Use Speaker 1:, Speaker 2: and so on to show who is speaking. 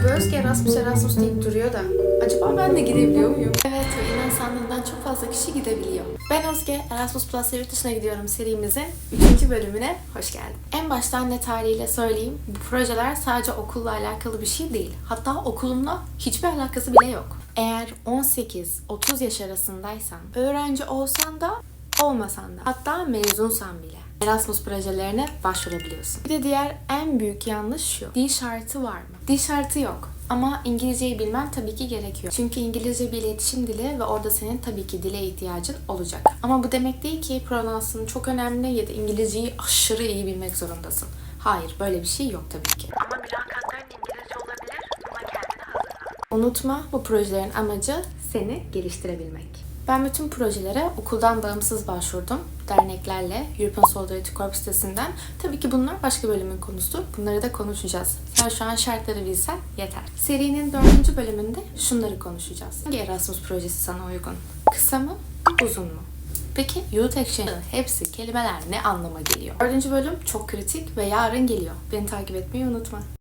Speaker 1: Özge Erasmus Erasmus deyip duruyor da acaba ben de gidebiliyor muyum? Evet ve inan sandığımdan çok fazla kişi gidebiliyor. Ben Özge, Erasmus Plus'a yurt dışına gidiyorum serimizin 3. bölümüne hoş geldin. En baştan net haliyle söyleyeyim, bu projeler sadece okulla alakalı bir şey değil. Hatta okulumla hiçbir alakası bile yok. Eğer 18-30 yaş arasındaysan, öğrenci olsan da olmasan da, hatta mezunsan bile Erasmus projelerine başvurabiliyorsun. Bir de diğer en büyük yanlış şu. Dil şartı var mı? Dil şartı yok. Ama İngilizceyi bilmen tabii ki gerekiyor. Çünkü İngilizce bir iletişim dili ve orada senin tabii ki dile ihtiyacın olacak. Ama bu demek değil ki pronansın çok önemli ya da İngilizceyi aşırı iyi bilmek zorundasın. Hayır, böyle bir şey yok tabii ki.
Speaker 2: Ama mülakatların İngilizce olabilir ama kendini hazırla.
Speaker 1: Unutma bu projelerin amacı seni geliştirebilmek. Ben bütün projelere okuldan bağımsız başvurdum. Derneklerle, European Solidarity Corps sitesinden. Tabii ki bunlar başka bölümün konusu. Bunları da konuşacağız. Sen şu an şartları bilsen yeter. Serinin dördüncü bölümünde şunları konuşacağız. Hangi Erasmus projesi sana uygun? Kısa mı? Uzun mu? Peki youth action hepsi kelimeler ne anlama geliyor? Dördüncü bölüm çok kritik ve yarın geliyor. Beni takip etmeyi unutma.